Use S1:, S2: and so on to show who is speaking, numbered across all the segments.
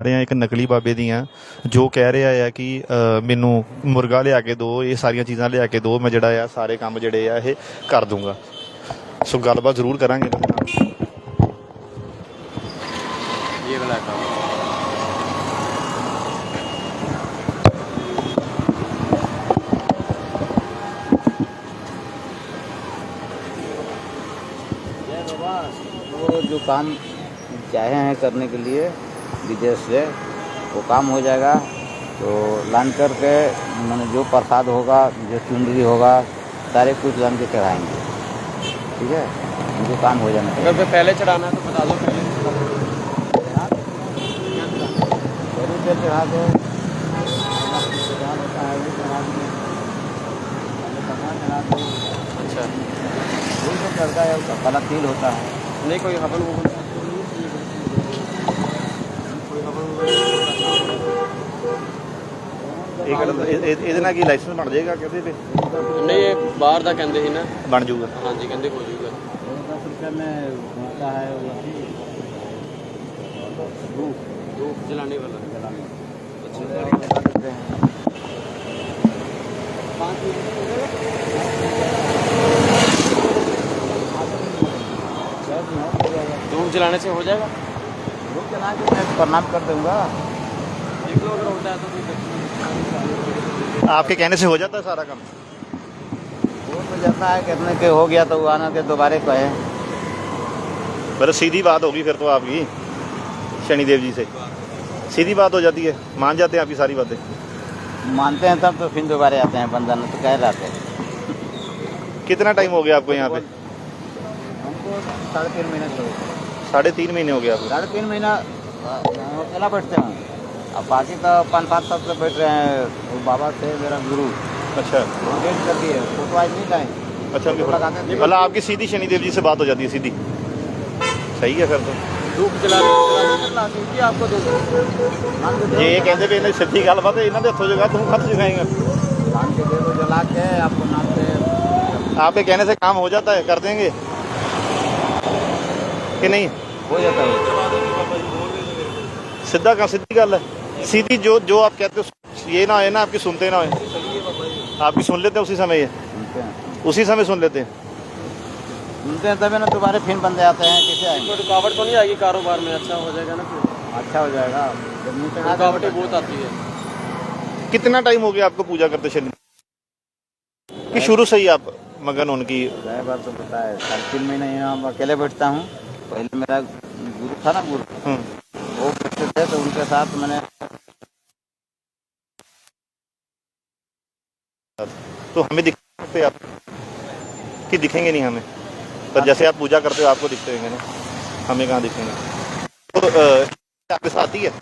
S1: ਰਹੇ ਆ ਇੱਕ ਨਕਲੀ ਬਾਬੇ ਦੀਆਂ ਜੋ ਕਹਿ ਰਿਹਾ ਆ ਕਿ ਅ, ਮੈਨੂੰ ਮੁਰਗਾ ਲਿਆ ਕੇ ਦਿਓ ਇਹ ਸਾਰੀਆਂ ਚੀਜ਼ਾਂ ਲਿਆ ਕੇ ਦਿਓ ਮੈਂ ਜਿਹੜਾ ਆ ਸਾਰੇ ਕੰਮ ਜਿਹੜੇ ਆ ਇਹ ਕਰ ਦੂੰਗਾ ਸੋ ਗੱਲਬਾਤ ਜ਼ਰੂਰ ਕਰਾਂਗੇ ਇਹਨਾਂ ਦੇ ਨਾਲ
S2: ये वाला काम
S3: वो जो काम चाहे हैं करने के लिए विदेश से वो काम हो जाएगा। तो लान करके मैंने जो प्रसाद होगा जो चुनरी होगा सारे कुछ लान के चढ़ाएँगे। ठीक है? उनको काम हो जाना चाहिए।
S2: अगर पहले चढ़ाना है तो बता दो पहले।
S3: चढ़ा दो। वो
S2: अच्छा
S3: सब चढ़ता है उसका कला तिल होता है।
S2: नहीं कोई हवन ववन
S1: ਇਹ ਗੱਲ ਇਹ- ਇਹ- ਇਹਦੇ ਨਾਲ ਕੀ ਲਾਇਸੈਂਸ ਬਣ ਜਾਏਗਾ ਕਿਤੇ ਤੇ
S2: ਨਹੀਂ ਇਹ ਬਾਹਰ ਦਾ ਕਹਿੰਦੇ ਸੀ ਨਾ
S1: ਬਣ ਜਾਊਗਾ
S2: ਹਾਂਜੀ ਕਹਿੰਦੇ ਹੋ ਜਾਊਗਾ
S3: दस रुपये में होता है धूप
S2: धूप जलाने वाला
S3: जलाने
S2: अच्छा धूप जलाने से हो जाएगा
S3: धूप जला के मैं प्रणाम कर दूंगा
S1: आपके कहने से हो जाता है सारा काम?
S3: वो तो जाता है कहने के हो गया तो वो आना के दोबारे कहे।
S1: बस सीधी बात होगी फिर तो आपकी शनिदेव जी से। सीधी बात हो जाती है मान जाते हैं आपकी सारी बातें।
S3: मानते हैं तब तो फिर दोबारे आते हैं बंधन तो कह रहते हैं
S1: कितना टाइम हो गया आपको यहाँ पे?
S3: हमको साढ़े तीन महीने से
S1: साढ़े तीन महीने हो गया आपको।
S3: साढ़े तीन महीना अकेला बैठते हैं अब बाकी तो पाँच पाँच साल से बैठ रहे हैं। वो बाबा थे मेरा गुरु।
S1: अच्छा।
S3: डेट कर दिए फ़ोटो आज नहीं लाए।
S1: अच्छा भला आपकी सीधी शनिदेव जी से बात हो जाती है सीधी। सही है फिर तो।
S2: धूप
S3: चला आपको दे
S1: ये कहते भी इन्हें गल बात हथों
S3: जगह तो खत जगाएँगे। जला के आपको
S1: आपके कहने से काम हो जाता है कर देंगे। कि नहीं?
S3: हो जाता है।
S1: सीधा का सीधी गल है। सीधी जो जो आप कहते हो ये ना है ना आपकी सुनते ना हो आपकी सुन लेते हैं उसी समय ये। उसी समय सुन लेते हैं।
S3: सुनते हैं तभी ना दोबारा फिर बंदे आते हैं कैसे आएँगे
S2: कोई रुकावट तो नहीं आएगी कारोबार में? अच्छा हो जाएगा ना फिर।
S3: अच्छा हो जाएगा।
S2: रुकावटें बहुत आती है।
S1: कितना टाइम हो गया आपको पूजा करते शनि कि शुरू से ही आप मगन उनकी
S3: बार तो पता है। साढ़े तीन महीने यहाँ अकेले बैठता हूँ। पहले मेरा गुरु था ना गुरु।
S1: हम्म,
S3: तो उनके साथ मैंने
S1: तो हमें दिख सकते आप कि दिखेंगे नहीं हमें? पर जैसे आप पूजा करते हो आपको दिखते होंगे ना? हमें कहाँ दिखेंगे? तो आपके साथ ही है?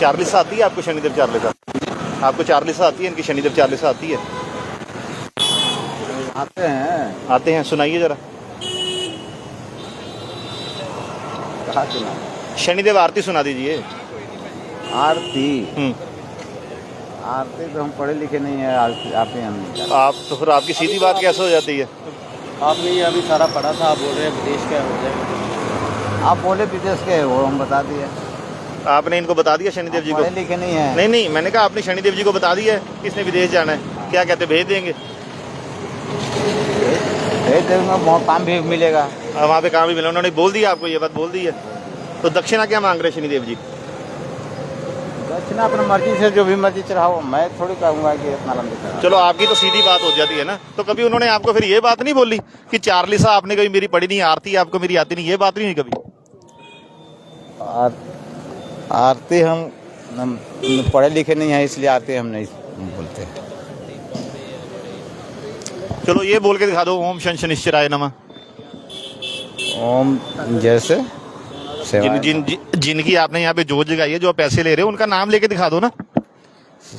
S1: चार्लिस आती है आपको शनिदेव चार्लिस आती है आपको चार्लिस आती है इनकी शनिदेव चार्लिस आती है?
S3: आते हैं।
S1: आते हैं सुनाइए जरा।
S3: कहा सुना?
S1: शनिदेव आरती सुना दीजिए।
S3: आरती?
S1: हम्म,
S3: आरती तो हम पढ़े लिखे नहीं है आरती आरती हम नहीं
S1: आप तो फिर आपकी सीधी बात कैसे हो जाती है?
S2: आपने ये अभी सारा पढ़ा था आप बोल रहे हैं विदेश का हो जाएगा।
S3: आप बोले विदेश के वो हम बता दिए।
S1: आपने इनको बता दिया शनिदेव जी को?
S3: लिखे नहीं है।
S1: नहीं नहीं मैंने कहा आपने शनिदेव जी को बता दिया है किसने विदेश जाना है। क्या कहते भेज देंगे?
S3: भेज देंगे बहुत काम भी मिलेगा।
S1: और वहाँ पे काम भी मिला। उन्होंने बोल दिया आपको ये बात बोल दी है। तो दक्षिणा क्या मांग रहे हैं शनिदेव जी?
S3: दक्षिणा अपनी मर्ज़ी से जो भी मर्ज़ी चढ़ाओ मैं थोड़ी कहूँगा कि इतना लंबी
S1: चलो आपकी तो सीधी बात हो जाती है ना। तो कभी उन्होंने आपको फिर ये बात नहीं बोली कि चार्लिसा आपने कभी मेरी पढ़ी नहीं आरती आपको मेरी आती नहीं? ये बात नहीं हुई कभी?
S3: आर, आरती हम, हम पढ़े लिखे नहीं है इसलिए आरती हम नहीं बोलते।
S1: चलो ये बोल के दिखा दो ओम शन शनिश्चराय नमः।
S3: ओम जैसे
S1: जिन जिन जिन- जिनकी आपने यहाँ पे जोत जगाई है जो पैसे ले रहे हो उनका नाम लेके दिखा दो ना।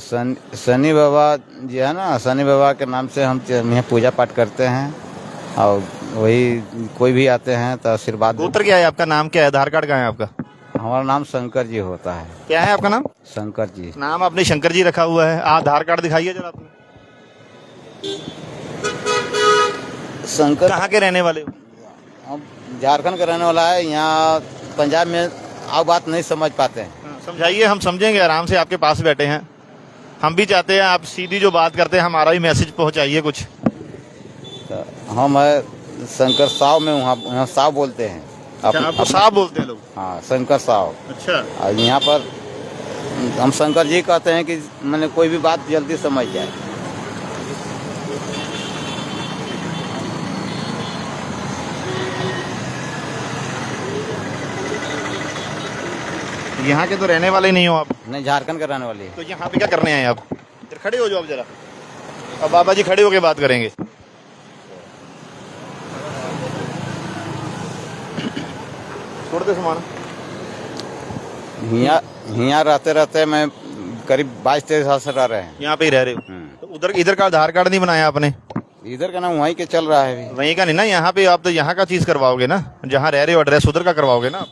S3: शन, शनि बाबा जी है ना शनि बाबा के नाम से हम यहाँ पूजा पाठ करते हैं और वही कोई भी आते हैं तो आशीर्वाद
S1: गोत्र क्या है आपका? नाम क्या है? आधार कार्ड कहाँ है आपका?
S3: हमारा नाम शंकर जी होता है।
S1: क्या है आपका नाम?
S3: शंकर जी।
S1: नाम आपने शंकर जी रखा हुआ है। आधार कार्ड दिखाइए जरा आपने
S3: शंकर
S1: कहाँ के रहने वाले हो?
S3: हम झारखंड का रहने वाला है यहाँ पंजाब में आप बात नहीं समझ पाते हैं।
S1: हाँ, समझाइए हम समझेंगे आराम से आपके पास बैठे हैं। हम भी चाहते हैं आप सीधी जो बात करते हैं हमारा भी मैसेज पहुंचाइए कुछ।
S3: तो हम है शंकर साव में वहाँ यहाँ साव बोलते हैं।
S1: अच्छा,
S3: अप-
S1: आपको साहब बोलते हैं लोग?
S3: हाँ शंकर साव
S1: अच्छा।
S3: यहाँ पर हम शंकर जी कहते हैं कि मैंने कोई भी बात जल्दी समझ जाए।
S1: यहाँ के तो रहने वाले नहीं हो आप।
S3: नहीं झारखंड का रहने वाले
S1: तो यहाँ पे क्या करने आए आप? इधर खड़े हो जाओ आप जरा। अब बाबा जी खड़े होके बात करेंगे। छोड़ दे सामान।
S3: यहाँ यहाँ रहते रहते मैं करीब बाईस तेईस साल से रह रहे हैं।
S1: यहाँ पे ही रह रहे हो?
S3: हम्म।
S1: तो उधर इधर का आधार कार्ड नहीं बनाया आपने?
S3: इधर का ना वहीं के चल रहा है
S1: वहीं का नहीं ना यहाँ पे आप तो यहाँ का चीज़ करवाओगे ना। जहाँ रह रहे हो एड्रेस उधर का करवाओगे ना आप?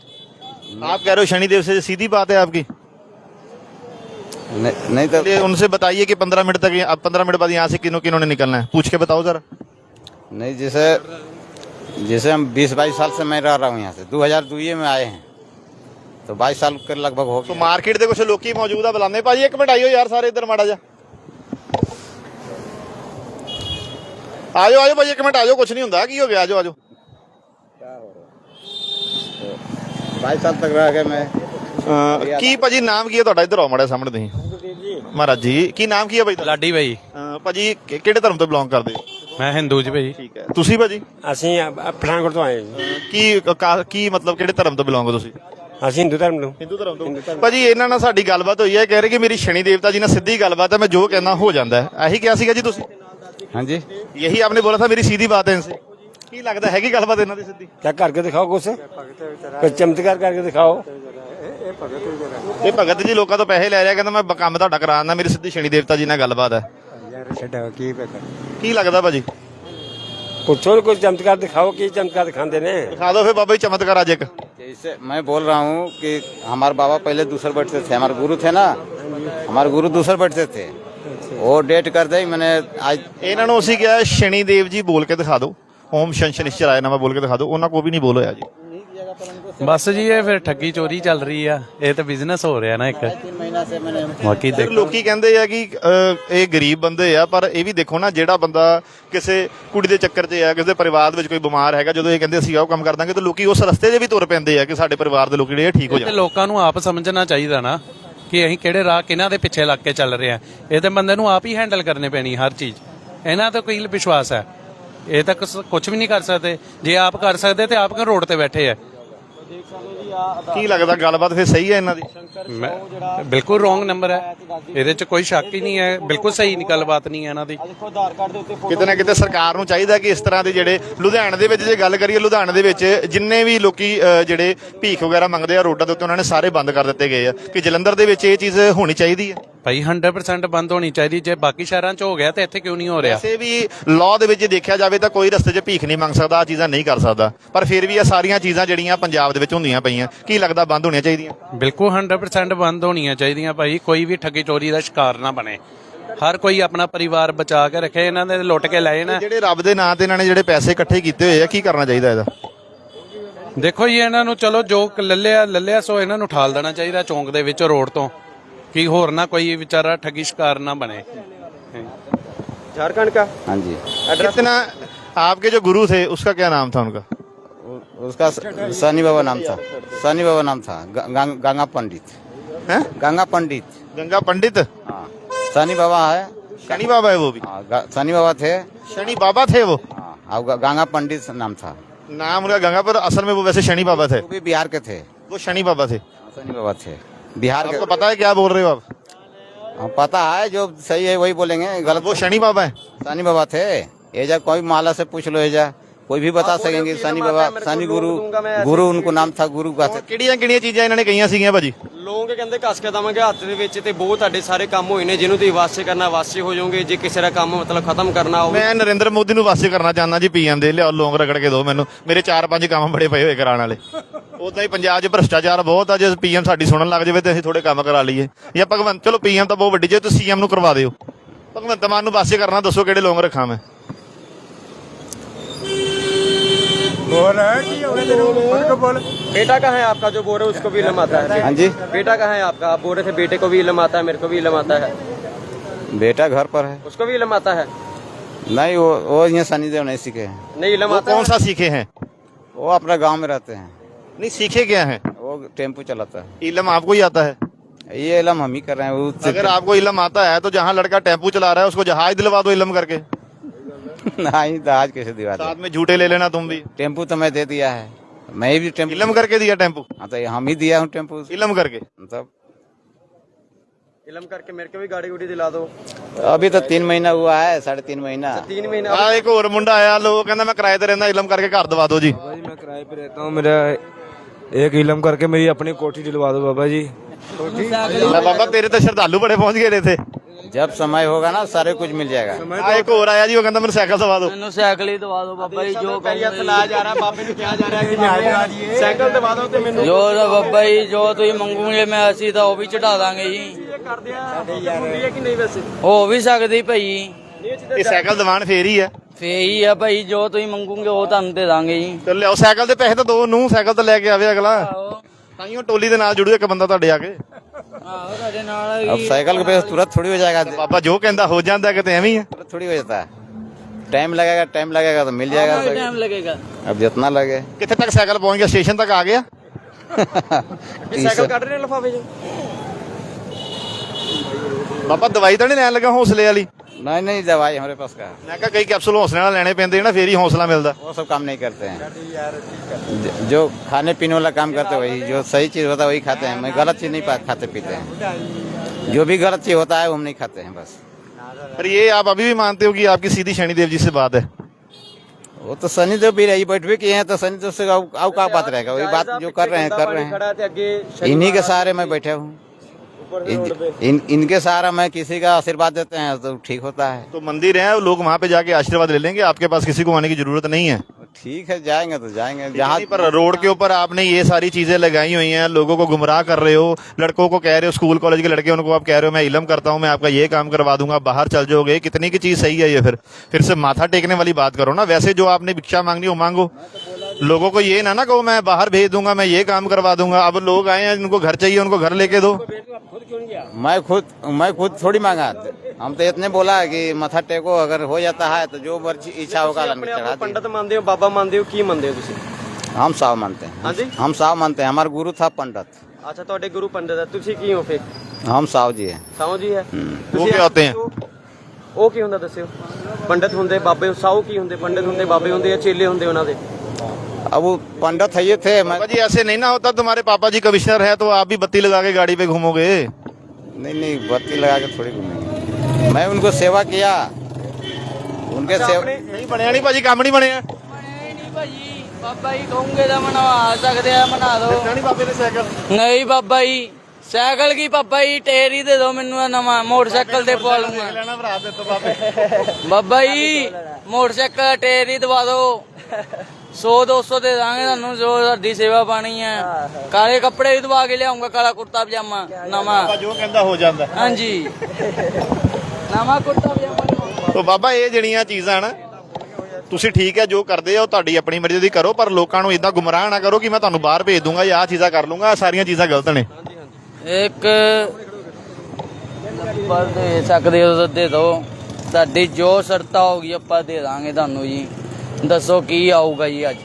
S1: आप कह रहे हो शनिदेव से सीधी बात है आपकी
S3: नहीं, नहीं तो
S1: चलिए उनसे बताइए कि पंद्रह मिनट तक अब पंद्रह मिनट बाद यहाँ से किन्हों किन्होंने निकलना है पूछ के बताओ जरा
S3: नहीं जैसे जैसे हम बीस बाईस साल से मैं रह रहा हूँ यहाँ से दो हजार दुए में आए हैं तो बाईस साल के लगभग हो
S1: तो
S3: गया
S1: ਮਾਰਕੀਟ ਦੇ ਕੁਝ ਲੋਕੀ ਮੌਜੂਦ ਆ ਬੁਲਾਉਂਦੇ ਭਾਜੀ ਇੱਕ ਮਿੰਟ ਆਇਓ ਯਾਰ ਸਾਰੇ ਇੱਧਰ ਮਾੜਾ ਜਾ ਆਜੋ ਆਜੋ ਭਾਜੀ ਇੱਕ ਮਿੰਟ ਆਜੋ ਕੁਝ ਨਹੀਂ ਹੁੰਦਾ ਕੀ ਹੋ ਗਿਆ ਆਜੋ ਆਜੋ
S3: बाईस साल तक रह गए मैं
S1: ਅਹ ਕੀ ਭਾਜੀ ਨਾਮ ਕੀ ਹੈ ਤੁਹਾਡਾ ਇੱਧਰ ਆਓ ਮਾੜਾ ਸਾਹਮਣੇ ਤੁਸੀਂ ਮਹਾਰਾਜ ਜੀ ਕੀ ਨਾਮ ਕੀ ਹੈ ਭਾਈ ਤੁਹਾਡਾ
S4: ਲਾਡੀ ਭਾਈ
S1: ਅਹ ਭਾਜੀ ਕਿ- ਕਿਹੜੇ ਧਰਮ ਤੋਂ ਬਿਲੋਂਗ ਕਰਦੇ ਹੋ
S4: ਮੈਂ ਹਿੰਦੂ ਜੀ ਭਾਈ
S1: ਠੀਕ ਹੈ ਤੁਸੀਂ ਭਾਜੀ
S5: ਅਸੀਂ ਅ- ਪਠਾਨਕੋਟ ਤੋਂ ਆਏ ਜੀ
S1: ਕੀ ਕਾ- ਕੀ ਮਤਲਬ ਕਿਹੜੇ ਧਰਮ ਤੋਂ ਬਿਲੋਂਗ ਹੋ ਤੁਸੀਂ
S5: ਅਸੀਂ ਹਿੰਦੂ ਧਰਮ ਤੋਂ
S1: ਹਿੰਦੂ ਧਰਮ ਤੋਂ ਭਾਜੀ ਇਹਨਾਂ ਨਾਲ ਸਾਡੀ ਗੱਲਬਾਤ ਹੋਈ ਹੈ ਕਹਿ ਰਹੇ ਕਿ ਮੇਰੀ ਸ਼ਨੀ ਦੇਵਤਾ ਜੀ ਨਾਲ ਸਿੱਧੀ ਗੱਲਬਾਤ ਹੈ ਮੈਂ ਜੋ ਕਹਿੰਦਾ ਹੋ ਜਾਂਦਾ ਹੈ ਇਹੀ ਕਿਹਾ ਸੀਗਾ ਜੀ ਤੁਸੀਂ
S3: हाँ जी
S1: यही आपने बोला था मेरी सीधी बात है इनसे ਕੀ ਲੱਗਦਾ ਹੈਗੀ ਗੱਲਬਾਤ ਇਹਨਾਂ ਦੀ ਸਿੱਧੀ
S5: ਕਿਆ ਕਰਕੇ ਦਿਖਾਓ ਕੁਛ ਕੁਛ ਚਮਤਕਾਰ ਕਰਕੇ ਦਿਖਾਓ
S1: ਇਹ ਭਗਤ ਜੀ ਲੋਕਾਂ ਤੋਂ ਪੈਸੇ ਲੈ ਰਿਹਾ ਕਹਿੰਦਾ ਮੈਂ ਬ- ਕੰਮ ਤੁਹਾਡਾ ਕਰਾਉਣਾ ਮੇਰੀ ਸਿੱਧੀ ਸ਼ਨੀ ਦੇਵਤਾ ਜੀ ਨਾਲ ਗੱਲਬਾਤ ਹੈ
S5: ਛੱਡੋ ਕੀ
S1: ਕੀ ਲੱਗਦਾ ਭਾਜੀ
S5: ਪੁੱਛੋ ਕੋਈ ਚਮਤਕਾਰ ਦਿਖਾਓ ਕੀ ਚਮਤਕਾਰ ਦਿਖਾਉਂਦੇ ਨੇ
S1: ਦਿਖਾ ਦਿਓ ਫਿਰ ਬਾਬਾ ਜੀ ਚਮਤਕਾਰ ਅੱਜ ਇੱਕ
S3: जैसे मैं बोल रहा हूँ कि हमारे बाबा पहले दूसरे बैठते थे हमारे गुरु थे ना हमारे गुरु दूसरे बैठते थे वो डेट कर दे मैंने आज
S1: ਇਹਨਾਂ ਨੂੰ ਅਸੀਂ ਕਿਹਾ ਸ਼ਨੀ ਦੇਵ ਜੀ ਬੋਲ ਕੇ ਦਿਖਾ ਦਿਓ ਓਮ ਸ਼ਨ ਸ਼ਨਿਸ਼ਚਰਾਏ ਨਾਮਾ ਬੋਲ ਕੇ ਦਿਖਾ ਦਿਓ ਉਹਨਾਂ ਕੋ ਵੀ ਨਹੀਂ ਬੋਲ ਹੋਇਆ ਜੀ
S4: ਬਸ ਜੀ ਇਹ ਫਿਰ ਠੱਗੀ ਚੋਰੀ ਚੱਲ ਰਹੀ ਆ ਇਹ ਤਾਂ ਬਿਜ਼ਨਸ ਹੋ ਰਿਹਾ ਨਾ ਇੱਕ
S3: तीन महीना से मैंने
S4: ਬਾਕੀ
S1: ਫਿਰ
S4: ਦੇਖੋ
S1: ਲੋਕੀ ਕਹਿੰਦੇ ਆ ਕਿ ਅਹ, ਇਹ ਗਰੀਬ ਬੰਦੇ ਆ ਪਰ ਇਹ ਵੀ ਦੇਖੋ ਨਾ ਜਿਹੜਾ ਬੰਦਾ ਕਿਸੇ ਕੁੜੀ ਦੇ ਚੱਕਰ 'ਚ ਆ ਕਿਸੇ ਦੇ ਪਰਿਵਾਰ ਦੇ ਵਿੱਚ ਕੋਈ ਬਿਮਾਰ ਹੈਗਾ ਜਦੋਂ ਇਹ ਕਹਿੰਦੇ ਅਸੀਂ ਆਹ ਕੰਮ ਕਰ ਦਾਂਗੇ ਤਾਂ ਲੋਕੀ ਉਸ ਰਸਤੇ 'ਤੇ ਵੀ ਤੁਰ ਪੈਂਦੇ ਆ ਕਿ ਸਾਡੇ ਪਰਿਵਾਰ ਦੇ ਲੋਕ ਜਿਹੜੇ ਆ ਠੀਕ ਹੋ
S4: ਤੇ
S1: ਜਾਣ
S4: ਲੋਕਾਂ ਨੂੰ ਆਪ ਸਮਝਣਾ ਚਾਹੀਦਾ ਨਾ ਕਿ ਅਸੀਂ ਕਿਹੜੇ ਰਾਹ ਕਿਹਨਾਂ ਦੇ ਪਿੱਛੇ ਲੱਗ ਕੇ ਚੱਲ ਰਹੇ ਆ ਇਹ ਤੇ ਬੰਦੇ ਨੂੰ ਆਪ ਹੀ ਹੈਂਡਲ ਕਰਨੇ ਪੈਣੀ ਹਰ ਚੀਜ਼ ਇਹਨਾਂ ਤੇ ਕੋਈ ਵਿਸ਼ਵਾਸ ਹੈ ਇਹ ਤਾਂ ਕੁਝ ਵੀ ਨਹੀਂ ਕਰ ਸਕਦੇ। ਜੇ ਆਪ ਕਰ ਸਕਦੇ ਤੇ ਆਪ ਕਿਉਂ ਰੋਡ ਤੇ ਬੈਠੇ ਆ?
S1: ਕੀ ਲੱਗਦਾ ਗੱਲਬਾਤ ਫਿਰ ਸਹੀ ਹੈ ਇਹਨਾਂ ਦੀ?
S4: ਬਿਲਕੁਲ ਰੋਂਗ ਨੰਬਰ ਹੈ। ਇਹਦੇ 'ਚ ਕੋਈ ਸ਼ੱਕ ਹੀ ਨਹੀਂ ਹੈ। ਬਿਲਕੁਲ ਸਹੀ ਨਹੀਂ ਗੱਲਬਾਤ ਨਹੀਂ ਹੈ ਇਹਨਾਂ ਦੀ।
S1: ਕਿਤੇ ਨਾ ਕਿਤੇ ਸਰਕਾਰ ਨੂੰ ਚਾਹੀਦਾ ਕਿ ਇਸ ਤਰ੍ਹਾਂ ਦੇ ਜਿਹੜੇ ਲੁਧਿਆਣੇ ਦੇ ਵਿੱਚ ਜੇ ਗੱਲ ਕਰੀਏ ਲੁਧਿਆਣੇ ਦੇ ਵਿੱਚ ਜਿੰਨੇ ਵੀ ਲੋਕੀ ਜਿਹੜੇ ਭੀਖ ਵਗੈਰਾ ਮੰਗਦੇ ਆ ਰੋਡਾਂ ਦੇ ਉੱਤੇ ਉਹਨਾਂ ਨੇ ਸਾਰੇ ਬੰਦ ਕਰ ਦਿੱਤੇ ਗਏ ਆ। ਕਿ ਜਲੰਧਰ ਦੇ ਵਿੱਚ ਇਹ ਚੀਜ਼ ਹੋਣੀ ਚਾਹੀਦੀ ਹੈ?
S4: ਭਾਈ 100% ਬੰਦ ਹੋਣੀ ਚਾਹੀਦੀ। ਜੇ ਬਾਕੀ ਸ਼ਹਿਰਾਂ 'ਚ ਹੋ ਗਿਆ ਤੇ ਇੱਥੇ ਕਿਉਂ ਨਹੀਂ ਹੋ ਰਿਹਾ?
S1: ਵੈਸੇ ਵੀ ਲਾਅ ਦੇ ਵਿੱਚ ਜੇ ਦੇਖਿਆ ਜਾਵੇ ਤਾਂ ਕੋਈ ਰਸਤੇ 'ਚ ਭੀਖ ਨਹੀਂ ਮੰਗ ਸਕਦਾ ਆ ਚੀਜ਼ਾਂ ਨਹੀਂ ਕਰ ਸਕਦਾ। ਪਰ ਫਿਰ ਵੀ ਇਹ ਸਾਰੀਆਂ ਚੀਜ਼ਾਂ ਜਿਹੜੀਆਂ ਪੰਜਾਬ ਦੇ ਵਿੱਚ ਹੁੰਦੀਆਂ ਪਈਆਂ ਕੀ ਲੱਗਦਾ ਬੰਦ ਹੋਣੀਆਂ ਚਾਹੀਦੀਆਂ?
S4: ਬਿਲਕੁਲ 100% ਬੰਦ ਹੋਣੀਆਂ ਚਾਹੀਦੀਆਂ ਭਾਈ। ਕੋਈ ਵੀ ਠੱਗੀ ਚੋਰੀ ਦਾ ਸ਼ਿਕਾਰ ਨਾ ਬਣੇ। ਹਰ ਕੋਈ ਆਪਣਾ ਪਰਿਵਾਰ ਬਚਾ ਕੇ ਰੱਖੇ ਇਹਨਾਂ ਦੇ ਲੁੱਟ ਕੇ ਲੈ ਜਾਣ।
S1: ਜਿਹੜੇ ਰੱਬ ਦੇ ਨਾਂ ਤੇ ਇਹਨਾਂ ਨੇ ਜਿਹੜੇ ਪੈਸੇ ਇਕੱਠੇ ਕੀਤੇ ਹੋਏ ਆ ਕੀ ਕਰਨਾ ਚਾਹੀਦਾ ਇਹਦਾ?
S4: ਦੇਖੋ ਜੀ ਇਹਨਾਂ ਨੂੰ ਚਲੋ ਜੋ ਕ- ਲੱਲਿਆ ਲੱਲਿਆ ਸੋ ਇਹਨਾਂ ਨੂੰ ਠਾਲ ਦੇਣਾ ਚਾਹੀਦਾ ਚੌਂਕ ਦੇ ਵਿੱਚ ਰੋਡ ਤੋਂ। कि और ना कोई बेचारा ठगी शिकार ना बने।
S5: झारखंड का?
S3: हाँ जी
S1: एड्रेस ना आपके जो गुरु थे उसका क्या नाम था उनका?
S3: उसका सनी बाबा नाम था। सनी बाबा नाम था। गंगा पंडित। गंगा पंडित।
S1: गंगा पंडित?
S3: हाँ। सनी बाबा है।
S1: शनि बाबा है वो भी?
S3: हाँ, शनि बाबा थे।
S1: शनि बाबा थे वो?
S3: हाँ, गंगा पंडित नाम था।
S1: नाम उनका गंगा पर असल में वो वैसे शनि बाबा थे।
S3: वो भी बिहार के थे।
S1: वो शनि बाबा थे।
S3: हाँ, शनि बाबा थे। बिहार
S1: आपको
S3: के
S1: पता है क्या बोल रहे हो आप
S3: हाँ, पता है जो सही है वही बोलेंगे गलत
S1: वो शनि बाबा है
S3: सनी बाबा थे एजा कोई माला से पूछ लो एजा कोई भी बता सकेंगे सनी बाबा सनी गुरु गुरु उनको नाम था गुरु का
S1: ਕਿਹੜੀਆਂ ਕਿਹੜੀਆਂ ਚੀਜ਼ਾਂ ਇਹਨਾਂ ਨੇ ਕਹੀਆਂ ਸੀਗੀਆਂ ਭਾਜੀ
S2: ਲੋਕ ਕਹਿੰਦੇ ਕੱਸ ਕੇ ਦਵਾਂਗੇ ਹੱਥ ਦੇ ਵਿੱਚ ਤੇ ਬਹੁਤ ਤੁਹਾਡੇ ਸਾਰੇ ਕੰਮ ਹੋਏ ਨੇ ਜਿਹਨੂੰ ਤੁਸੀਂ ਵਾਸੇ ਕਰਨਾ ਵਾਸੇ ਹੋ ਜਾਓਗੇ ਜੇ ਕਿਸੇ ਦਾ ਕੰਮ ਮਤਲਬ ਖਤਮ ਕਰਨਾ ਹੋਵੇ
S1: ਮੈਂ ਨਰਿੰਦਰ ਮੋਦੀ ਨੂੰ ਵਾਸੇ ਕਰਨਾ ਚਾਹੁੰਦਾ ਜੀ ਪੀਐਮ ਦੇ ਲਿਆਓ ਲੋਂਗ ਰਗੜ ਕੇ ਦਿਓ ਮੈਨੂੰ ਮੇਰੇ ਚਾਰ ਪੰਜ ਕੰਮ ਬੜੇ ਪਏ ਹੋਏ ਕਰਾਉਣ ਵਾਲੇ ਉਦਾਂ ਹੀ ਪੰਜਾਬ 'ਚ ਭ੍ਰਸ਼ਟਾਚਾਰ ਬਹੁਤ ਆ ਜੇ ਪੀਐਮ ਸਾਡੀ ਸੁਣਨ ਲੱਗ ਜਾਵੇ ਤੇ ਅਸੀਂ ਥੋੜੇ ਕੰਮ ਕਰਾ ਲਈਏ ਜਾਂ ਭਗਵੰਤ ਚਲੋ ਪੀਐਮ ਤਾਂ ਬਹੁਤ ਵੱਡੀ ਜੇ ਤੁਸੀਂ ਸੀਐਮ ਨੂੰ ਕਰਵਾ ਦਿਓ ਭਗਵੰਤ ਮਾਨ ਨੂੰ ਵਾਸੇ ਕਰਨਾ ਦੱਸੋ ਕਿਹੜੇ ਲੋਂਗ ਰੱਖਾਂ ਮੈਂ
S5: बोल रहा है कि होगा तेरे को खुद को बोल
S2: बेटा कहाँ है आपका जो बोल रहे हो उसको भी इलम आता है
S3: हाँ जी
S2: बेटा कहाँ है आपका आप बोल रहे थे बेटे को भी इलम आता है मेरे को भी इलम आता है
S3: बेटा घर पर है
S2: उसको भी इलम आता है
S3: नहीं वो वो यहाँ शनिदेव नहीं सीखे हैं
S2: नहीं इलम
S1: वो
S2: आता
S1: कौन
S2: है
S1: सा सीखे हैं
S3: वो अपना गांव में रहते हैं
S1: नहीं सीखे क्या है?
S3: वो टेंपो चलाता है।
S1: इलम आपको ही आता है।
S3: ये इलम हम ही कर रहे हैं
S1: अगर आपको इलम आता है तो जहाँ लड़का टेंपो चला रहा है उसको जहाज़ दिलवा दो इलम करके।
S3: नहीं दहाज कैसे दिवा
S1: साथ में झूठे ले लेना तुम भी।
S3: टेंपो तो मैं दे दिया है। मैं भी टेंपो
S1: इलम करके दिया टेंपो।
S3: हाँ तो हम ही दिया हूँ टेंपो।
S1: इलम करके।
S3: मतलब
S2: इलम करके मेरे को भी गाड़ी गुड़ी दिला दो।
S3: अभी तो तीन महीना हुआ है साढ़े तीन महीना।
S2: अच्छा, तीन महीना।
S1: एक और मुंडा आया लोग कहना मैं किराए पे रहना इलम करके घर दवा दो
S6: जी। मैं किराए पे रहता हूँ मेरा एक इलम करके मेरी अपनी कोठी दिलवा दो बाबा जी
S1: ਲੈ ਬਾਬਾ ਤੇਰੇ ਤੇ ਸ਼ਰਧਾਲੂ ਬੜੇ ਪਹੁੰਚ ਗਏ ਨੇ ਇੱਥੇ
S3: जब समय होगा ना सारे कुछ मिल जाएगा
S1: ਆ ਇੱਕ ਹੋਰ ਆਇਆ ਜੀ ਉਹ ਕਹਿੰਦਾ ਮੈਨੂੰ ਸਾਈਕਲ ਦਵਾ ਦਿਓ
S7: ਮੈਨੂੰ ਸਾਈਕਲ ਹੀ ਦਵਾ ਦਿਓ ਬਾਬਾ ਜੀ ਜੋ
S2: ਪੈਰੀ ਹੱਥ ਲਾਇਆ ਜਾ ਰਿਹਾ ਬਾਬੇ ਨੂੰ ਕਿਹਾ ਜਾ ਰਿਹਾ ਕਿ ਬਾਬੇ ਸਾਈਕਲ ਦਵਾ ਦਿਓ ਤੇ ਮੈਨੂੰ
S7: ਜੋ ਤਾਂ ਬਾਬਾ ਜੀ ਜੋ ਤੁਸੀਂ ਮੰਗੋਗੇ ਮੈਂ ਅਸੀਂ ਤਾਂ ਉਹ ਵੀ ਚੜਾ ਦਾਂਗੇ ਜੀ
S2: ਇਹ ਕਰਦੇ ਆ ਹੁੰਦੀ ਹੈ ਕਿ ਨਹੀਂ ਵੈਸੇ
S7: ਹੋ ਵੀ ਸਕਦੀ ਭਾਈ
S1: ਇਹ ਸਾਈਕਲ ਦੀਵਾਨ ਫੇਰ ਹੀ ਹੈ
S7: ਫੇ ਹੀ ਆ ਭਾਈ ਜੋ ਤੁਸੀਂ ਮੰਗੋਗੇ ਉਹ ਤੁਹਾਨੂੰ ਦੇ ਦਾਂਗੇ ਜੀ
S1: ਤੇ ਲਿਆਓ ਸਾਈਕਲ ਦੇ ਪੈਸੇ ਤਾਂ ਦੋ ਨੂੰ ਸਾਈਕਲ ਤੇ ਲੈ ਕੇ ਆਵੇ ਅਗਲਾ
S7: ਆਹੋ
S1: ਤਾਈਓ ਟੋਲੀ ਦੇ ਨਾਲ ਜੁੜੂ ਇੱਕ ਬੰਦਾ ਤੁਹਾਡੇ ਆ ਕੇ
S7: ਆਹੋ ਤੁਹਾਡੇ ਨਾਲ
S3: अब साइकिल के पैसे तुरंत थोड़ी हो जाएगा
S1: ਬਾਬਾ ਜੋ ਕਹਿੰਦਾ ਹੋ ਜਾਂਦਾ ਕਿਤੇ ਐਵੇਂ ਹੀ ਹੈ
S3: तुरंत थोड़ी हो जाता है टाइम लगेगा टाइम लगेगा तो मिल जाएगा साइकिल।
S7: ਟਾਈਮ लगेगा
S3: अब जितना लगे
S1: ਕਿੱਥੇ ਤੱਕ ਸਾਈਕਲ ਪਹੁੰਚ ਗਿਆ ਸਟੇਸ਼ਨ ਤੱਕ ਆ ਗਿਆ
S2: ਇਹ ਸਾਈਕਲ ਕੱਢ ਰਹੇ ਨੇ ਲਫਾਫੇ 'ਚ
S1: ਬਾਬਾ ਦਵਾਈ ਤਾਂ ਨਹੀਂ ਲੈਣ ਲੱਗਾ ਹੌਸਲੇ ਵਾਲੀ
S3: नहीं नहीं दवाई हमारे पास का है।
S1: ਮੈਂ ਕਿਹਾ ਕਈ ਕੈਪਸੂਲ ਹੌਸਲੇ ਨਾਲ ਲੈਣੇ ਪੈਂਦੇ ਨੇ ਫੇਰ ਹੀ ਹੌਸਲਾ ਮਿਲਦਾ
S3: वो सब काम नहीं करते हैं ज- जो खाने पीने वाला काम करते हैं वही जो सही चीज होता है वही खाते हैं मैं गलत चीज नहीं पा- खाते पीते हैं जो भी गलत चीज होता है वो हम नहीं खाते हैं बस
S1: पर ये आप अभी भी मानते हो कि आपकी सीधी शनिदेव जी से बात है
S3: वो तो सनी देव भी रही बैठ भी किए हैं तो सनी देव से और और क्या बात रहेगा वही बात जो कर रहे हैं कर रहे
S2: ਖੜਾ
S3: हैं
S2: ਤੇ ਅੱਗੇ
S3: इन्हीं के सहारे मैं बैठे हूँ इन, इन, इनके सहारा मैं किसी का आशीर्वाद देते हैं तो ठीक होता है।
S1: तो मंदिर है लोग वहाँ पे जाके आशीर्वाद ले लेंगे? आपके पास किसी को आने की ज़रूरत नहीं है?
S3: ठीक है जाएँगे तो जाएँगे। जहाँ
S1: पर रोड के ऊपर आपने ये सारी चीज़ें लगाई हुई हैं लोगों को गुमराह कर रहे हो लड़कों को कह रहे हो स्कूल कॉलेज के लड़के उनको आप कह रहे हो मैं इलम करता हूँ मैं आपका ये काम करवा दूँगा बाहर चल जाओगे। कितनी की चीज़ सही है ये फिर। फिर से माथा टेकने वाली बात करो ना। वैसे जो आपने भिक्षा मांगनी हो मांगो। लोगों को ये ना ना कहो मैं बाहर भेज दूंगा मैं ये काम करवा दूंगा अब लोग आए हैं जिनको घर चाहिए उनको घर लेके दो
S3: मैं खुद मैं खुद थोड़ी मांगा हम तो इतने बोला कि मथा टेको अगर हो जाता है तो जो मर्जी इच्छा होगा अल्लाह ने
S2: ਆਪਣੇ ਆਪ
S3: चढ़ा
S2: ਨੂੰ
S3: दी
S2: ਪੰਡਤ ਮੰਨਦੇ ਹੋ ਬਾਬਾ ਮੰਨਦੇ ਹੋ ਕੀ ਮੰਨਦੇ ਹੋ ਤੁਸੀਂ
S3: हम साव मानते हैं
S2: हाँ जी?
S3: हम साव मानते हैं हमारा गुरु था पंडित
S2: ਅੱਛਾ ਤੁਹਾਡੇ ਗੁਰੂ ਪੰਡਤ ਹੈ ਤੁਸੀਂ ਕੀ ਹੋ ਫੇ
S3: हम साव जी हैं
S2: ਸਾਉ ਜੀ ਹੈ
S1: वो क्या होते हैं
S2: ਉਹ ਕੀ ਹੁੰਦਾ ਦੱਸਿਓ ਪੰਡਤ ਹੁੰਦੇ ਬਾਬੇ ਸਾਉ ਕੀ ਹੁੰਦੇ ਪੰਡਤ ਹੁੰਦੇ ਬਾਬੇ ਹੁੰਦੇ ਜਾਂ ਚੇਲੇ ਹੁੰਦੇ ਉਹਨਾਂ ਦੇ
S3: अब वो पंडित है ये थे मैं
S1: पापा जी ऐसे नहीं ना होता तुम्हारे पापा जी कमिश्नर है तो आप भी बत्ती लगा के गाड़ी पे घूमोगे
S3: नहीं नहीं बत्ती लगा के थोड़ी घूमेंगे मैं उनको सेवा किया उनके सेवा
S1: नहीं बनया नहीं भाजी काम नहीं बनया
S7: ਨਹੀਂ ਭਾਜੀ ਬਾਬਾ ਜੀ ਕਹੋਗੇ ਤਾਂ ਮਨਵਾ ਸਕਦੇ ਆ ਮਨਾ ਦਿਓ
S1: नहीं बाबे ने साइकिल
S7: ਨਹੀਂ ਬਾਬਾ ਜੀ ਸਾਈਕਲ ਕੀ ਬਾਬਾ ਜੀ ਟੇਰ ਹੀ ਦੇ ਦਿਓ ਮੈਨੂੰ ਆਹ ਨਵਾਂ ਮੋਟਰਸਾਈਕਲ ਤੇ ਪਵਾ ਲੂੰਗਾ
S1: लेना भरा दे तो बाबे
S7: ਬਾਬਾ ਜੀ ਮੋਟਰਸਾਈਕਲ ਟੇਰ ਹੀ ਦਵਾ ਦਿਓ 100 200 ਦੇ ਦਾਂਗੇ ਤੁਹਾਨੂੰ ਜੋ ਸਾਡੀ ਸੇਵਾ ਪਾਣੀ ਹੈ। ਕਾਲੇ ਕੱਪੜੇ ਵੀ ਦਵਾ ਕੇ ਲਿਆਉਂਗਾ ਕਾਲਾ ਕੁੜਤਾ ਪਜਾਮਾ ਨਵਾਂ।
S1: ਜੋ ਕਹਿੰਦਾ ਹੋ ਜਾਂਦਾ।
S7: ਹਾਂਜੀ। ਨਵਾਂ ਕੁੜਤਾ ਪਜਾਮਾ।
S1: ਤੋ ਬਾਬਾ ਇਹ ਜਿਹੜੀਆਂ ਚੀਜ਼ਾਂ ਨਾ ਤੁਸੀਂ ਠੀਕ ਹੈ ਜੋ ਕਰਦੇ ਹੋ ਤੁਹਾਡੀ ਆਪਣੀ ਮਰਜ਼ੀ ਦੀ ਕਰੋ ਪਰ ਲੋਕਾਂ ਨੂੰ ਇਦਾਂ ਗੁੰਮਰਾਹ ਨਾ ਕਰੋ ਕਿ ਮੈਂ ਤੁਹਾਨੂੰ ਬਾਹਰ ਭੇਜ ਦੂੰਗਾ ਜਾਂ ਆਹ ਚੀਜ਼ਾਂ ਕਰ ਲੂੰਗਾ ਸਾਰੀਆਂ ਚੀਜ਼ਾਂ ਗਲਤ ਨੇ।
S7: ਇੱਕ ਨੰਬਰ ਦੇ ਸਕਦੇ ਹੋ ਦੇ ਦਿਓ ਤੁਹਾਡੀ ਜੋ ਸ਼ਰਤਾਂ ਹੋਗੀ ਆਪਾਂ ਦੇ ਦਾਂਗੇ ਤੁਹਾਨੂੰ ਜੀ। ਦੱਸੋ ਕੀ ਆਊਗਾ ਜੀ ਅੱਜ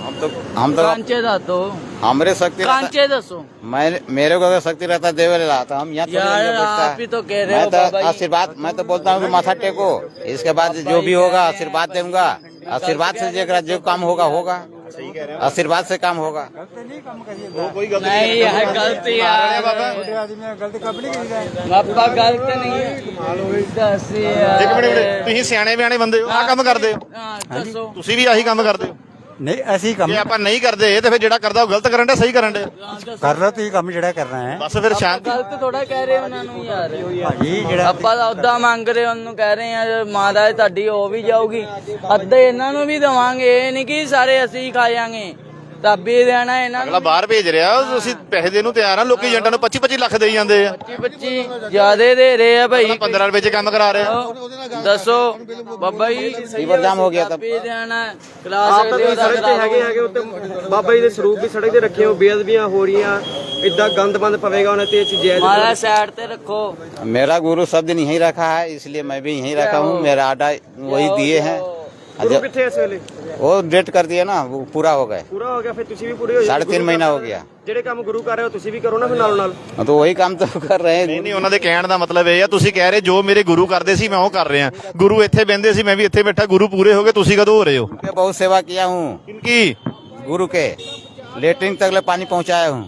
S3: हम तो हम तो
S7: ਕਾਂਚੇ ਦੱਸ ਦਿਓ
S3: हमारे शक्ति रहता,
S7: ਕਾਂਚੇ ਦੱਸੋ
S3: मैं मेरे को अगर शक्ति रहता देवे ला तो हम यहाँ थोड़ी
S7: यार,
S3: आगे बैठता
S7: आप ही तो कह रहे
S3: मैं
S7: हो
S3: तो
S7: बाबा जी।
S3: आशीर्वाद मैं तो बोलता हूँ कि माथा टेको इसके बाद जो भी होगा आशीर्वाद दूंगा आशीर्वाद से जेकरा जो काम होगा होगा आशीर्वाद से काम होगा
S7: नहीं यह गलत यार ਬਾਬਾ ਗਲਤ ਨਹੀਂ ਹੈ ਦੱਸ ਯਾਰ
S1: ਇੱਕ ਮਿੰਟ ਮਿੰਟ ਤੁਸੀਂ ਸਿਆਣੇ ਬਿਆਣੇ ਬੰਦੇ ਹੋ ਆਹ ਕੰਮ ਕਰਦੇ ਹੋ
S7: ਹਾਂ ਦੱਸੋ
S1: ਤੁਸੀਂ ਵੀ ਆਹੀ ਕੰਮ ਕਰਦੇ ਹੋ
S5: ਨਹੀਂ ਅਸੀਂ ਕੰਮ
S1: ਜੇ ਆਪਾਂ ਨਹੀਂ ਕਰਦੇ ਤੇ ਫਿਰ ਜਿਹੜਾ ਕਰਦਾ ਉਹ ਗਲਤ ਕਰਨ ਦਾ ਸਹੀ ਕਰਨ ਦੇ
S5: ਕਰਨਾ ਤੁਸੀਂ ਕੰਮ ਜਿਹੜਾ ਕਰਨਾ ਹੈ।
S1: ਬਸ ਫਿਰ ਸ਼ਾਂਤੀ
S7: ਗਲਤ ਥੋੜਾ ਕਹਿ ਰਹੇ ਉਹਨਾਂ ਨੂੰ ਯਾਰ।
S5: ਭਾਜੀ ਜਿਹੜਾ
S7: ਆਪਾਂ ਤਾਂ ਉਦਾਂ ਮੰਗ ਰਹੇ ਉਹਨੂੰ ਕਹਿ ਰਹੇ ਆ ਮਹਾਰਾਜ ਤੁਹਾਡੀ ਹੋ ਵੀ ਜਾਊਗੀ। ਅੱਧੇ ਇਹਨਾਂ ਨੂੰ ਵੀ ਦਵਾਂਗੇ ਇਹ ਨਹੀਂ ਕਿ ਸਾਰੇ ਅਸੀਂ ਖਾ ਜਾਾਂਗੇ। ਰੱਬੀ ਦੇਣਾ ਇਹਨਾਂ
S1: ਅਗਲਾ
S7: ਨੂੰ
S1: ਬਾਹਰ ਭੇਜ ਰਿਹਾ ਤੁਸੀਂ ਪੈਸੇ ਦੇਣ ਨੂੰ ਤਿਆਰ ਆ ਲੋਕੀ ਏਜੰਟਾਂ ਨੂੰ 25 25 ਲੱਖ ਦੇਈ ਜਾਂਦੇ ਆ
S7: 25 25 ਜਿਆਦੇ ਦੇ ਰਹੇ ਆ ਭਾਈ
S1: 15 ਰੁਪਏ 'ਚ ਕੰਮ ਕਰਾ ਰਿਹਾ
S7: ਦੱਸੋ ਬਾਬਾ ਜੀ
S3: लीवर जाम हो गया था
S7: ਰੱਬੀ ਦੇਣਾ ਕਰਾ
S2: ਆਪ ਤਾਂ
S7: ਸਕਦੇ ਹੋ
S2: ਤੁਸੀਂ
S7: ਤਾਂ
S2: ਸੜਕ ਤੇ
S7: ਕਰਾ
S2: ਹੈਗੇ
S7: ਲਓ।
S2: ਹੈਗੇ ਉੱਤੇ ਬਾਬਾ ਜੀ ਦੇ ਸਰੂਪ ਵੀ ਸੜਕ ਤੇ ਰੱਖੇ ਹੋ ਬੇਅਦਬੀਆਂ ਹੋ ਰਹੀਆਂ ਇਦਾਂ ਗੰਦ ਬੰਦ ਪਵੇਗਾ ਉਹਨਾਂ ਤੇ ਇਹ ਚੀਜ਼ ਜਾਇਜ਼
S7: ਮਾਰਾ ਸਾਈਡ ਤੇ ਰੱਖੋ
S3: मेरा गुरु सब दिन यहीं रखा है इसलिए मैं भी यहीं रखा हूँ मेरा आडा वही दिए हैं
S2: ਗੁਰੂ ਕਿੱਥੇ ਇਸ ਵੇਲੇ
S3: वो डेट कर दिए ना वो पूरा हो गए
S2: ਪੂਰਾ ਹੋ ਗਿਆ ਫਿਰ ਤੁਸੀਂ ਵੀ ਪੂਰੇ ਹੋ ਜਾਓ
S3: साढ़े तीन महीना हो गया
S2: ਜਿਹੜੇ ਕੰਮ ਗੁਰੂ ਕਰ ਰਹੇ ਹੋ ਤੁਸੀਂ ਵੀ ਕਰੋ ਨਾ ਫਿਰ ਨਾਲੋਂ ਨਾਲ
S3: हाँ, तो वही काम तो कर रहे
S1: ਨਹੀਂ
S3: हैं
S1: ਨਹੀਂ ਉਹਨਾਂ ਦੇ ਕਹਿਣ ਦਾ ਮਤਲਬ ਇਹ ਆ ਤੁਸੀਂ ਕਹਿ ਰਹੇ ਜੋ ਮੇਰੇ ਗੁਰੂ ਕਰਦੇ ਸੀ ਮੈਂ ਉਹ ਕਰ ਰਿਹਾ ਗੁਰੂ ਇੱਥੇ ਬਹਿੰਦੇ ਸੀ ਮੈਂ ਵੀ ਇੱਥੇ ਬੈਠਾ ਗੁਰੂ ਪੂਰੇ ਹੋ ਗਏ ਤੁਸੀਂ ਕਦੋਂ ਹੋ ਰਹੇ ਹੋ
S3: मैं बहुत सेवा किया हूँ
S1: ਕਿਨਕੀ
S3: गुरु के लेटरिन तक ले पानी पहुँचाया हूँ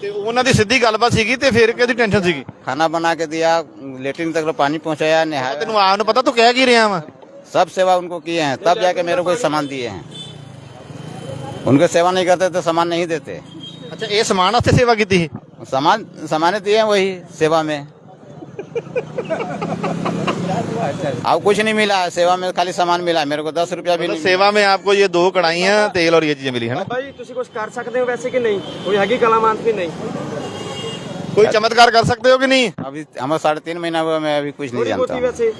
S1: ਤੇ ਉਹਨਾਂ ਦੀ ਸਿੱਧੀ ਗੱਲਬਾਤ ਸੀਗੀ ਤੇ ਫਿਰ ਕਿਹਦੀ ਟੈਨਸ਼ਨ ਸੀਗੀ
S3: खाना बना के दिया लेटरिन तक ले पानी पहुँचाया नहाया
S1: ਤੈਨੂੰ ਆਪ ਨੂੰ ਪਤਾ ਤੂੰ ਕਹਿ ਕੀ ਰਿਹਾ ਵਾ
S3: सब सेवा उनको किए हैं। तब जाके मेरे को सामान दिए हैं। उनके सेवा नहीं करते तो सामान नहीं देते।
S1: अच्छा ये सामान से सेवा की थी?
S3: सामान सामान दिए हैं वही सेवा में। अब कुछ नहीं मिला सेवा में खाली सामान मिला मेरे को दस रुपया भी तो
S1: सेवा में आपको ये दो कढ़ाइया तेल और ये चीज़ें मिली है ना?
S2: भाई तुम कुछ कर सकते हो वैसे कि नहीं? कोई हगी कलामान भी नहीं।
S1: कोई चमत्कार कर सकते हो कि नहीं?
S3: अभी हमारा साढ़े तीन महीना हुआ मैं अभी कुछ नहीं जानता।
S2: वैसे।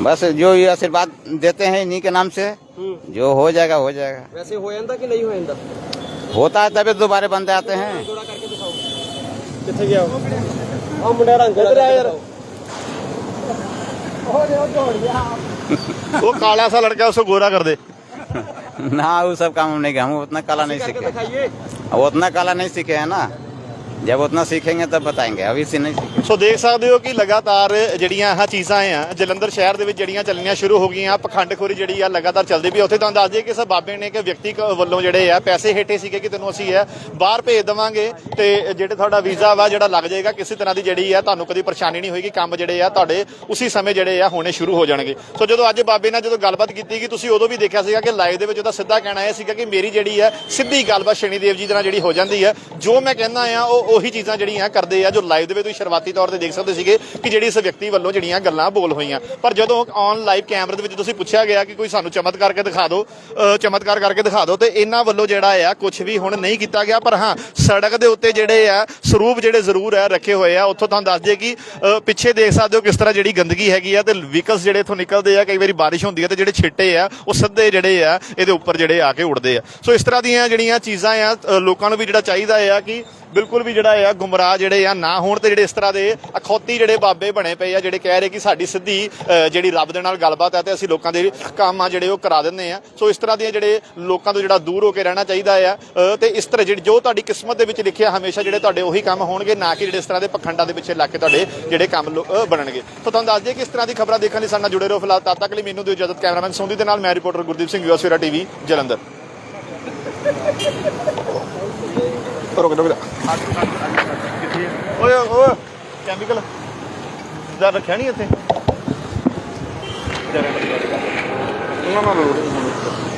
S3: बस जो ये आशीर्वाद देते हैं इन्हीं के नाम से
S2: ਹੂੰ
S3: जो हो जाएगा हो जाएगा
S2: ਵੈਸੇ ਹੋ ਜਾਂਦਾ ਕਿ ਨਹੀਂ ਹੋ ਜਾਂਦਾ
S3: होता है तभी दोबारा बंदे आते हैं
S2: ਥੋੜਾ ਕਰਕੇ ਦਿਖਾਓ ਕਿੱਥੇ ਗਿਆ ਉਹ ਮੁੰਡਾ ਰੰਗ ਇੱਧਰ ਆ ਯਾਰ
S1: वो काला सा लड़का है, उसको गोरा कर दे
S3: ना वो सब काम हम नहीं किया हम उतना कला नहीं
S2: ਕਰਕੇ
S3: सीखे
S2: ਦਿਖਾਈਏ
S3: अब उतना कला नहीं सीखे हैं ना जब उतना सीखेंगे तब बताएंगे अभी से नहीं सीखे
S1: ਸੋ ਦੇਖ ਸਕਦੇ ਹੋ ਕਿ ਲਗਾਤਾਰ ਜਿਹੜੀਆਂ ਆਹ ਚੀਜ਼ਾਂ ਆ ਜਲੰਧਰ ਸ਼ਹਿਰ ਦੇ ਵਿੱਚ ਜਿਹੜੀਆਂ ਚੱਲਣੀਆਂ ਸ਼ੁਰੂ ਹੋ ਗਈਆਂ ਪਖੰਡਖੋਰੀ ਜਿਹੜੀ ਆ ਲਗਾਤਾਰ ਚੱਲਦੀ ਪਈ ਉੱਥੇ ਤੁਹਾਨੂੰ ਦੱਸ ਦਈਏ ਕਿ ਇਸ ਬਾਬੇ ਨੇ ਕਿ ਵਿਅਕਤੀ ਕ- ਵੱਲੋਂ ਜਿਹੜੇ ਆ ਪੈਸੇ ਹੇਠੇ ਸੀਗੇ ਕਿ ਤੈਨੂੰ ਅਸੀਂ ਆ ਬਾਹਰ ਭੇਜ ਦੇਵਾਂਗੇ ਤੇ ਜਿਹੜੇ ਤੁਹਾਡਾ ਵੀਜ਼ਾ ਵਾ ਜਿਹੜਾ ਲੱਗ ਜਾਏਗਾ ਕਿਸੇ ਤਰ੍ਹਾਂ ਦੀ ਜਿਹੜੀ ਆ ਤੁਹਾਨੂੰ ਕਦੀ ਪਰੇਸ਼ਾਨੀ ਨਹੀਂ ਹੋਏਗੀ ਕੰਮ ਜਿਹੜੇ ਆ ਤੁਹਾਡੇ ਉਸੇ ਸਮੇਂ ਜਿਹੜੇ ਆ ਹੋਣੇ ਸ਼ੁਰੂ ਹੋ ਜਾਣਗੇ ਸੋ ਜਦੋਂ ਅੱਜ ਬਾਬੇ ਨਾਲ ਜਦੋਂ ਗੱਲਬਾਤ ਕੀਤੀ ਗਈ ਤੁਸੀਂ ਉਦੋਂ ਵੀ ਦੇਖਿਆ ਸੀਗਾ ਕਿ ਲਾਈਵ ਦੇ ਵਿੱਚ ਉਹਦਾ ਸਿੱਧਾ ਕਹਿਣਾ ਇਹ ਸੀਗਾ ਕਿ ਮੇਰੀ ਜਿਹੜੀ ਆ ਸਿੱਧੀ ਗੱਲਬਾਤ ਸ਼ਨੀ ਦੇਵ ਜੀ ਦੇ ਨਾਲ ਜਿਹੜੀ ਹੋ ਜਾਂਦੀ ਆ ਜੋ ਮੈਂ ਕਹਿੰਦਾ ਆ ਉਹ ਉਹੀ ਚੀਜ਼ਾਂ ਜਿਹੜੀਆਂ ਕਰਦੇ ਆ, ਜੋ ਲਾਈਵ ਦੇ ਵਿੱਚ ਤੁਸੀਂ ਸ਼ੁਰੂਆਤੀ ਤੌਰ ਤੇ ਦੇਖ ਸਕਦੇ ਸੀਗੇ ਕਿ ਜਿਹੜੀ ਇਸ ਵਿਅਕਤੀ ਵੱਲੋਂ ਜਿਹੜੀਆਂ ਗੱਲਾਂ ਬੋਲ ਹੋਈਆਂ। ਪਰ ਜਦੋਂ ਔਨ ਲਾਈਵ ਕੈਮਰੇ ਦੇ ਵਿੱਚ ਤੁਸੀਂ ਪੁੱਛਿਆ ਗਿਆ ਕਿ ਕੋਈ ਸਾਨੂੰ ਚਮਤਕਾਰ ਕਰਕੇ ਦਿਖਾ ਦਿਓ ਚਮਤਕਾਰ ਕਰਕੇ ਦਿਖਾ ਦਿਓ, ਤੇ ਇਹਨਾਂ ਵੱਲੋਂ ਜਿਹੜਾ ਆ ਕੁਝ ਵੀ ਹੁਣ ਨਹੀਂ ਕੀਤਾ ਗਿਆ। ਪਰ ਹਾਂ, ਸੜਕ ਦੇ ਉੱਤੇ ਜਿਹੜੇ ਆ, ਸਰੂਪ ਜਿਹੜੇ ਜ਼ਰੂਰ ਆ, ਰੱਖੇ ਹੋਏ ਆ, ਉੱਥੋਂ ਤੁਹਾਨੂੰ ਦੱਸ ਦਈਏ ਕਿ ਪਿੱਛੇ ਦੇਖ ਸਕਦੇ ਹੋ ਕਿਸ ਤਰ੍ਹਾਂ ਜਿਹੜੀ ਗੰਦਗੀ ਹੈਗੀ ਆ, ਤੇ ਵਹੀਕਲਸ ਜਿਹੜੇ ਇੱਥੋਂ ਨਿਕਲਦੇ ਆ, ਕਈ ਵਾਰੀ ਬਾਰਿਸ਼ ਹੁੰਦੀ ਆ ਤੇ ਜਿਹੜੇ ਛਿੱਟੇ ਆ, ਉਹ ਸਿੱਧੇ ਜਿਹੜੇ ਆ, ਇਹਦੇ ਉੱਪਰ ਜਿਹੜੇ ਆ ਕੇ ਉੱਡਦੇ ਆ। ਸੋ ਇਸ ਤਰ੍ਹਾਂ ਦੀਆਂ ਜਿਹੜੀਆਂ ਚੀਜ਼ਾਂ ਆ ਲੋਕਾਂ ਨੂੰ ਵੀ ਜਿਹੜਾ ਚਾਹੀਦਾ ਆ ਕਿ ਬਿਲਕੁਲ ਵੀ ਜਿਹੜਾ ਆ ਗੁੰਮਰਾਹ ਜਿਹੜੇ ਆ ਨਾ ਹੋਣ ਤੇ ਜਿਹੜੇ ਇਸ ਤਰ੍ਹਾਂ ਦੇ ਅਖੌਤੀ ਜਿਹੜੇ ਬਾਬੇ ਬਣੇ ਪਏ ਆ ਜਿਹੜੇ ਕਹਿ ਰਹੇ ਕਿ ਸਾਡੀ ਸਿੱਧੀ ਜਿਹੜੀ ਰੱਬ ਦੇ ਨਾਲ ਗੱਲਬਾਤ ਹੈ ਤੇ ਅਸੀਂ ਲੋਕਾਂ ਦੇ ਕੰਮ ਆ ਜਿਹੜੇ ਉਹ ਕਰਾ ਦਿੰਦੇ ਆ। ਸੋ ਇਸ ਤਰ੍ਹਾਂ ਦੀਆਂ ਜਿਹੜੇ ਲੋਕਾਂ ਤੋਂ ਜਿਹੜਾ ਦੂਰ ਹੋ ਕੇ ਰਹਿਣਾ ਚਾਹੀਦਾ ਆ ਅ, ਤੇ ਇਸ ਤਰ੍ਹਾਂ ਜਿਹੜੀ ਜੋ ਤੁਹਾਡੀ ਕਿਸਮਤ ਦੇ ਵਿੱਚ ਲਿਖਿਆ ਹਮੇਸ਼ਾ ਜਿਹੜੇ ਤੁਹਾਡੇ ਉਹੀ ਕੰਮ ਹੋਣਗੇ ਨਾ ਕਿ ਜਿਹੜੇ ਇਸ ਤਰ੍ਹਾਂ ਦੇ ਪਖੰਡਾਂ ਦੇ ਪਿੱਛੇ ਲੱਗ ਕੇ ਤੁਹਾਡੇ ਜਿਹੜੇ ਕੰਮ ਲੋ- ਅ, ਬਣਨਗੇ। ਸੋ ਤੁਹਾਨੂੰ ਦੱਸ ਦਈਏ ਕਿ ਇਸ ਤਰ੍ਹਾਂ ਦੀ ਖਬਰਾਂ ਦੇਖਣ ਲਈ ਸਾਡੇ ਨਾਲ ਜੁੜੇ ਰਹੋ ਫਿਲਹਾਲ। ਤਦ ਤੱਕ ਲਈ ਮੈਨੂੰ ਦਿਓ ਇਜਾਜ਼ਤ ਕੈਮਰਾਮੈਨ ਸੋਂਦੀ ਦੇ ਨਾਲ ਮੈਂ ਰਿਪੋਰਟਰ ਗੁਰਦੀਪ ਸਿੰਘ ਯੂਐਸਵੇਰਾ ਟੀਵੀ ਜਲੰਧਰ। ਰੁਕ ਰੁਕ ਓਏ ਓਏ ਕੈਮੀਕਲ ਦਾ ਰੱਖਿਆ ਨਹੀਂ ਇੱਥੇ? ਨਾ ਨਾ ਲੋੜ